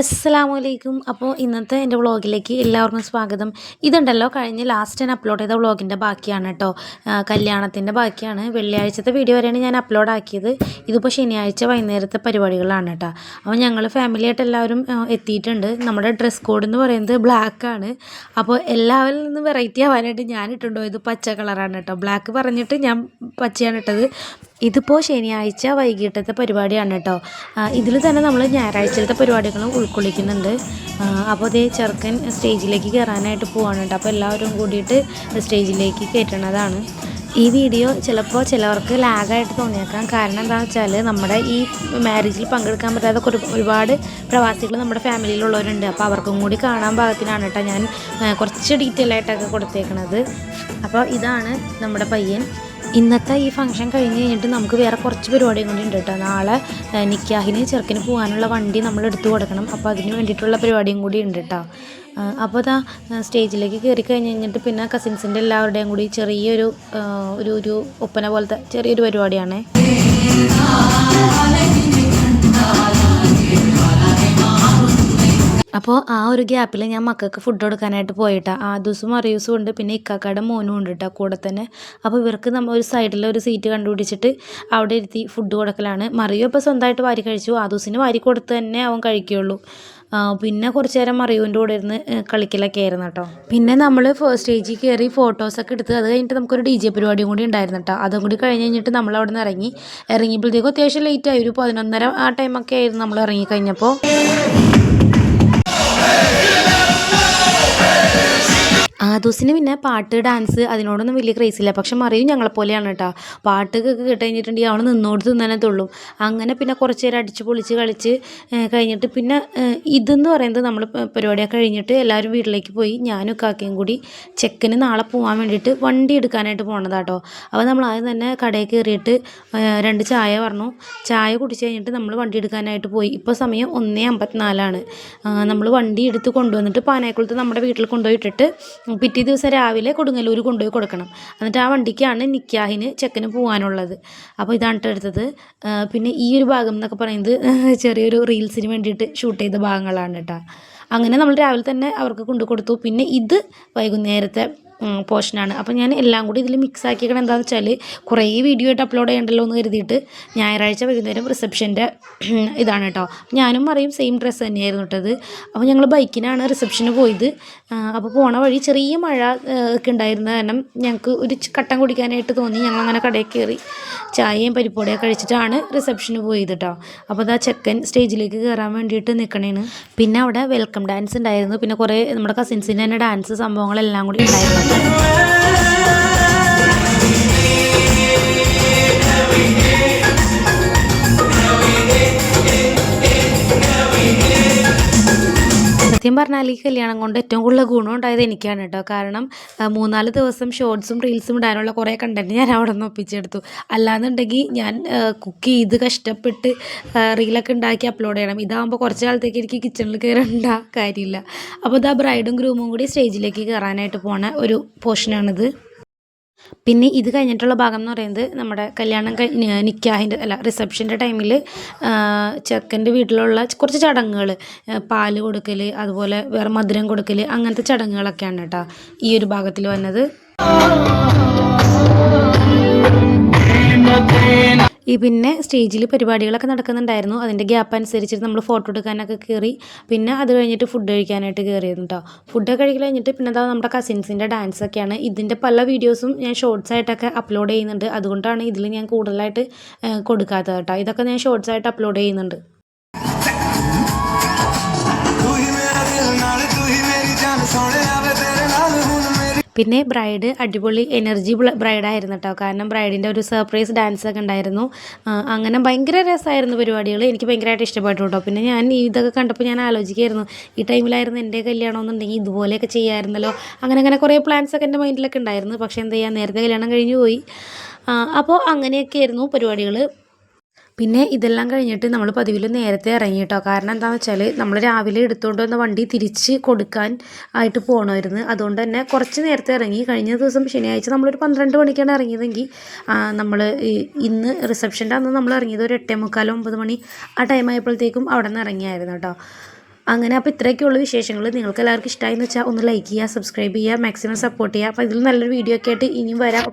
അസ്സലാമലൈക്കും. അപ്പോൾ ഇന്നത്തെ എന്റെ വ്ളോഗിലേക്ക് എല്ലാവർക്കും സ്വാഗതം. ഇതുണ്ടല്ലോ കഴിഞ്ഞ് ലാസ്റ്റ് ഞാൻ അപ്ലോഡ് ചെയ്ത വ്ളോഗിന്റെ ബാക്കിയാണ് കേട്ടോ കല്യാണത്തിന്റെ ബാക്കിയാണ്. വെള്ളിയാഴ്ചത്തെ വീഡിയോ വരെയാണ് ഞാൻ അപ്ലോഡ് ആക്കിയത്. ഇതിപ്പോൾ ശനിയാഴ്ച വൈകുന്നേരത്തെ പരിപാടികളാണ് കേട്ടോ അപ്പോൾ ഞങ്ങൾ ഫാമിലിയായിട്ട് എല്ലാവരും എത്തിയിട്ടുണ്ട്. നമ്മുടെ ഡ്രസ് കോഡ് എന്ന് പറയുന്നത് ബ്ലാക്ക് ആണ്. അപ്പോൾ എല്ലാവരിൽ നിന്ന് വെറൈറ്റി ആവാനായിട്ട് ഞാൻ ഇട്ടുണ്ടോ ഇത് പച്ച കളറാണ് കേട്ടോ ബ്ലാക്ക് പറഞ്ഞിട്ട് ഞാൻ പച്ചയാണ് ഇട്ടത്. ഇതിപ്പോൾ ശനിയാഴ്ച വൈകിട്ടത്തെ പരിപാടിയാണ് കേട്ടോ ഇതിൽ തന്നെ നമ്മൾ ഞായറാഴ്ചത്തെ പരിപാടികളും ഉൾക്കൊള്ളിക്കുന്നുണ്ട്. അപ്പോൾ അതേ ചെറുക്കൻ സ്റ്റേജിലേക്ക് കയറാനായിട്ട് പോവാണ് കേട്ടോ അപ്പോൾ എല്ലാവരും കൂടിയിട്ട് സ്റ്റേജിലേക്ക് കയറ്റണതാണ് ഈ വീഡിയോ ചിലപ്പോൾ ചിലവർക്ക് ലാഗായിട്ട് തോന്നിയേക്കാം. കാരണം എന്താണെന്ന് വെച്ചാൽ നമ്മുടെ ഈ മാരേജിൽ പങ്കെടുക്കാൻ പറ്റാത്ത ഒരു ഒരുപാട് പ്രവാസികൾ നമ്മുടെ ഫാമിലിയിലുള്ളവരുണ്ട് അപ്പോൾ അവർക്കും കൂടി കാണാൻ ഭാഗത്തിനാണ് കേട്ടോ ഞാൻ കുറച്ച് ഡീറ്റെയിൽ ആയിട്ടൊക്കെ കൊടുത്തേക്കണത്. അപ്പോൾ ഇതാണ് നമ്മുടെ പയ്യൻ. ഇന്നത്തെ ഈ ഫംഗ്ഷൻ കഴിഞ്ഞ് കഴിഞ്ഞിട്ട് നമുക്ക് വേറെ കുറച്ച് പരിപാടിയും കൂടി ഉണ്ട് കേട്ടോ നാളെ നിക്കാഹിന് ചെറുക്കിന് പോകാനുള്ള വണ്ടി നമ്മൾ എടുത്തു കൊടുക്കണം. അപ്പോൾ അതിന് വേണ്ടിയിട്ടുള്ള പരിപാടിയും കൂടി ഉണ്ട് കേട്ടോ അപ്പോൾ അതാ സ്റ്റേജിലേക്ക് കയറി കഴിഞ്ഞ് കഴിഞ്ഞിട്ട് പിന്നെ കസിൻസിന്റെ എല്ലാവരുടെയും കൂടി ചെറിയൊരു ഒരു ഒരു ഒപ്പന പോലത്തെ ചെറിയൊരു പരിപാടിയാണ്. അപ്പോൾ ആ ഒരു ഗ്യാപ്പിൽ ഞാൻ മക്കൾക്ക് ഫുഡ് കൊടുക്കാനായിട്ട് പോയിട്ടാ. ആ ദിവസം അറിയൂസും ഉണ്ട് പിന്നെ ഇക്കാക്കയുടെ മോനും ഉണ്ട് കേട്ടോ കൂടെ തന്നെ. അപ്പോൾ ഇവർക്ക് നമ്മൾ ഒരു സൈഡിൽ ഒരു സീറ്റ് കണ്ടുപിടിച്ചിട്ട് അവിടെ ഇരുത്തി ഫുഡ് കൊടുക്കലാണ്. മറിയോ ഇപ്പോൾ സ്വന്തമായിട്ട് വാരി കഴിച്ചു. ആ ദിവസത്തിന് വാരി കൊടുത്ത് തന്നെ അവൻ കഴിക്കുകയുള്ളൂ പിന്നെ കുറച്ച് നേരം മറിയുവിന്റെ കൂടെ ഇരുന്ന് കളിക്കലൊക്കെ ആയിരുന്നു കേട്ടോ പിന്നെ നമ്മൾ ഫസ്റ്റ് സ്റ്റേജിൽ കയറി ഫോട്ടോസൊക്കെ എടുത്ത് അത് കഴിഞ്ഞിട്ട് നമുക്കൊരു ഡി ജെ പരിപാടിയും കൂടി ഉണ്ടായിരുന്നു കേട്ടോ അതും കൂടി കഴിഞ്ഞ് കഴിഞ്ഞിട്ട് നമ്മൾ അവിടെ നിന്ന് ഇറങ്ങി. ഇറങ്ങിയപ്പോഴത്തേക്കും അത്യാവശ്യം ആയി. ഒരു പതിനൊന്നര ആ ടൈമൊക്കെ ആയിരുന്നു നമ്മൾ ഇറങ്ങി കഴിഞ്ഞപ്പോൾ പിന്നെ പാട്ട് ഡാൻസ് അതിനോടൊന്നും വലിയ ക്രേസില്ല പക്ഷെ മറിയും ഞങ്ങളെപ്പോലെയാണ് കേട്ടോ. പാട്ടൊക്കെ കേട്ട് കഴിഞ്ഞിട്ടുണ്ടെങ്കിൽ അവൾ നിന്നോട് തിന്നാനേ തുള്ളും. അങ്ങനെ പിന്നെ കുറച്ച് നേരം അടിച്ച് പൊളിച്ച് കളിച്ച് കഴിഞ്ഞിട്ട് പിന്നെ ഇതെന്ന് പറയുന്നത് നമ്മൾ പരിപാടിയൊക്കെ കഴിഞ്ഞിട്ട് എല്ലാവരും വീട്ടിലേക്ക് പോയി ഞാനും കാക്കയും കൂടി ചെക്കന് നാളെ പോകാൻ വേണ്ടിയിട്ട് വണ്ടി എടുക്കാനായിട്ട് പോണതാട്ടോ. അപ്പോൾ നമ്മൾ ആദ്യം തന്നെ കടയിൽ കയറിയിട്ട് രണ്ട് ചായ പറഞ്ഞു. ചായ കുടിച്ച് കഴിഞ്ഞിട്ട് നമ്മൾ വണ്ടി എടുക്കാനായിട്ട് പോയി. ഇപ്പോൾ സമയം ഒന്നേ അമ്പത്തിനാലാണ്. നമ്മൾ വണ്ടി എടുത്ത് കൊണ്ടുവന്നിട്ട് പാനായക്കുളത്ത് നമ്മുടെ വീട്ടിൽ കൊണ്ടുപോയി ഇട്ടിട്ട് പിറ്റേ ദിവസം രാവിലെ കൊടുങ്ങല്ലൂർ കൊണ്ടുപോയി കൊടുക്കണം. എന്നിട്ട് ആ വണ്ടിക്കാണ് നിക്കാഹിന് ചെക്കന് പോകാനുള്ളത് അപ്പോൾ ഇതാണ് എടുത്തത് പിന്നെ ഈ ഒരു ഭാഗം എന്നൊക്കെ പറയുന്നത് ചെറിയൊരു റീൽസിന് വേണ്ടിയിട്ട് ഷൂട്ട് ചെയ്ത ഭാഗങ്ങളാണ് കേട്ടോ അങ്ങനെ നമ്മൾ രാവിലെ തന്നെ അവർക്ക് കൊണ്ടു കൊടുത്തു പിന്നെ ഇത് വൈകുന്നേരത്തെ പോർഷനാണ് അപ്പോൾ ഞാൻ എല്ലാം കൂടി ഇതിൽ മിക്സ് ആക്കിയേക്കണം എന്താണെന്ന് വെച്ചാൽ കുറേ വീഡിയോ ആയിട്ട് അപ്ലോഡ് ചെയ്യണ്ടല്ലോ എന്ന് കരുതിയിട്ട് ഞായറാഴ്ച വൈകുന്നേരം റിസപ്ഷന്റെ ഇതാണ് കേട്ടോ ഞാനും അറിയും സെയിം ഡ്രസ്സ് തന്നെയായിരുന്നു ഇട്ടത് അപ്പോൾ ഞങ്ങൾ ബൈക്കിനാണ് റിസപ്ഷന് പോയത്. അപ്പോൾ പോണ വഴി ചെറിയ മഴ ഒക്കെ ഉണ്ടായിരുന്ന കാരണം ഞങ്ങൾക്ക് ഒരു കട്ടം കട്ടൻ കുടിക്കാനായിട്ട് തോന്നി. ഞങ്ങൾ അങ്ങനെ കടയിൽ കയറി ചായയും പരിപ്പോടിയും കഴിച്ചിട്ടാണ് റിസപ്ഷന് പോയത് കേട്ടോ അപ്പോൾ അതാ ചെക്കൻ സ്റ്റേജിലേക്ക് കയറാൻ വേണ്ടിയിട്ട് നിൽക്കണേന് പിന്നെ അവിടെ വെൽക്കം ഡാൻസ് ഉണ്ടായിരുന്നു. പിന്നെ കുറേ നമ്മുടെ കസിൻസിന്റെ തന്നെ ഡാൻസ് സംഭവങ്ങളെല്ലാം കൂടി ഉണ്ടായിരുന്നു. 心安 സത്യം പറഞ്ഞാൽ ഈ കല്യാണം കൊണ്ട് ഏറ്റവും കൂടുതൽ ഗുണം ഉണ്ടായത് എനിക്കാണ് കേട്ടോ. കാരണം മൂന്നാൽ ദിവസം ഷോർട്സും റീൽസും ഇടാനുള്ള കുറേ കണ്ടന്റ് ഞാൻ അവിടെ നിന്ന് ഒപ്പിച്ചെടുത്തു. അല്ലാന്നുണ്ടെങ്കിൽ ഞാൻ കുക്ക് ചെയ്ത് കഷ്ടപ്പെട്ട് റീലൊക്കെ ഉണ്ടാക്കി അപ്ലോഡ് ചെയ്യണം. ഇതാകുമ്പോൾ കുറച്ച് കാലത്തേക്ക് എനിക്ക് കിച്ചണിൽ കയറേണ്ട കാര്യമില്ല. അപ്പോൾ ഇതാ ബ്രൈഡും ഗ്രൂമും കൂടി സ്റ്റേജിലേക്ക് കയറാനായിട്ട് പോണ ഒരു പോർഷനാണിത് പിന്നെ ഇത് കഴിഞ്ഞിട്ടുള്ള ഭാഗം എന്ന് പറയുന്നത് നമ്മുടെ കല്യാണം നിക്കാഹിന്റെ അല്ല റിസപ്ഷന്റെ ടൈമിൽ ചെക്കന്റെ വീട്ടിലുള്ള കുറച്ച് ചടങ്ങുകൾ പാൽ കൊടുക്കൽ അതുപോലെ വേറെ മധുരം കൊടുക്കൽ അങ്ങനത്തെ ചടങ്ങുകളൊക്കെയാണ് കേട്ടോ ഈ ഒരു ഭാഗത്തിൽ വന്നത്. ഈ പിന്നെ സ്റ്റേജിൽ പരിപാടികളൊക്കെ നടക്കുന്നുണ്ടായിരുന്നു. അതിന്റെ ഗ്യാപ്പ് അനുസരിച്ചിട്ട് നമ്മൾ ഫോട്ടോ എടുക്കാനൊക്കെ കയറി പിന്നെ അത് കഴിഞ്ഞിട്ട് ഫുഡ് കഴിക്കാനായിട്ട് കയറിയിരുന്നു കേട്ടോ ഫുഡ് കഴിക്കൽ കഴിഞ്ഞിട്ട് പിന്നെ അതാ നമ്മുടെ കസിൻസിന്റെ ഡാൻസൊക്കെയാണ് ഇതിന്റെ പല വീഡിയോസും ഞാൻ ഷോർട്സ് ആയിട്ടൊക്കെ അപ്ലോഡ് ചെയ്യുന്നുണ്ട്. അതുകൊണ്ടാണ് ഇതിൽ ഞാൻ കൂടുതലായിട്ട് കൊടുക്കാത്തത് കേട്ടോ ഇതൊക്കെ ഞാൻ ഷോർട്സ് ആയിട്ട് അപ്ലോഡ് ചെയ്യുന്നുണ്ട്. പിന്നെ ബ്രൈഡ് അടിപൊളി എനർജി ബ്രൈഡായിരുന്നു കേട്ടോ കാരണം ബ്രൈഡിന്റെ ഒരു സർപ്രൈസ് ഡാൻസ് ഒക്കെ ഉണ്ടായിരുന്നു. അങ്ങനെ ഭയങ്കര രസമായിരുന്നു പരിപാടികൾ എനിക്ക് ഭയങ്കരമായിട്ട് ഇഷ്ടപ്പെട്ടു കേട്ടോ പിന്നെ ഞാൻ ഇതൊക്കെ കണ്ടപ്പോൾ ഞാൻ ആലോചിക്കായിരുന്നു. ഈ ടൈമിലായിരുന്നു എന്റെ കല്യാണം എന്നുണ്ടെങ്കിൽ ഇതുപോലെയൊക്കെ ചെയ്യാമായിരുന്നല്ലോ അങ്ങനെ അങ്ങനെ കുറേ പ്ലാൻസ് ഒക്കെ എന്റെ മൈൻഡിലൊക്കെ ഉണ്ടായിരുന്നു. പക്ഷേ എന്താ ചെയ്യുക നേരത്തെ കല്യാണം കഴിഞ്ഞു പോയി. അപ്പോൾ അങ്ങനെയൊക്കെ ആയിരുന്നു പരിപാടികൾ പിന്നെ ഇതെല്ലാം കഴിഞ്ഞിട്ട് നമ്മൾ പതിവിൽ നേരത്തെ ഇറങ്ങി കേട്ടോ കാരണം എന്താണെന്ന് വെച്ചാൽ നമ്മൾ രാവിലെ എടുത്തുകൊണ്ട് വന്ന വണ്ടി തിരിച്ച് കൊടുക്കാൻ ആയിട്ട് പോകണമായിരുന്നു അതുകൊണ്ട് തന്നെ കുറച്ച് നേരത്തെ ഇറങ്ങി. കഴിഞ്ഞ ദിവസം ശനിയാഴ്ച നമ്മളൊരു പന്ത്രണ്ട് മണിക്കാണ് ഇറങ്ങിയതെങ്കിൽ നമ്മൾ ഇന്ന് റിസപ്ഷന്റെ അന്ന് നമ്മൾ ഇറങ്ങിയത് ഒരു എട്ടേ മുക്കാലോ ഒമ്പത് മണി ആ ടൈം ആയപ്പോഴത്തേക്കും അവിടെ നിന്ന് ഇറങ്ങിയായിരുന്നു കേട്ടോ അങ്ങനെ അപ്പോൾ ഇത്രയൊക്കെയുള്ള വിശേഷങ്ങൾ നിങ്ങൾക്ക് എല്ലാവർക്കും ഇഷ്ടമായി എന്ന് വെച്ചാൽ ഒന്ന് ലൈക്ക് ചെയ്യുക സബ്സ്ക്രൈബ് ചെയ്യുക മാക്സിമം സപ്പോർട്ട് ചെയ്യുക. അപ്പോൾ ഇതിൽ നല്ലൊരു വീഡിയോ ഒക്കെ ആയിട്ട് ഇനിയും വരാം. ഓക്കെ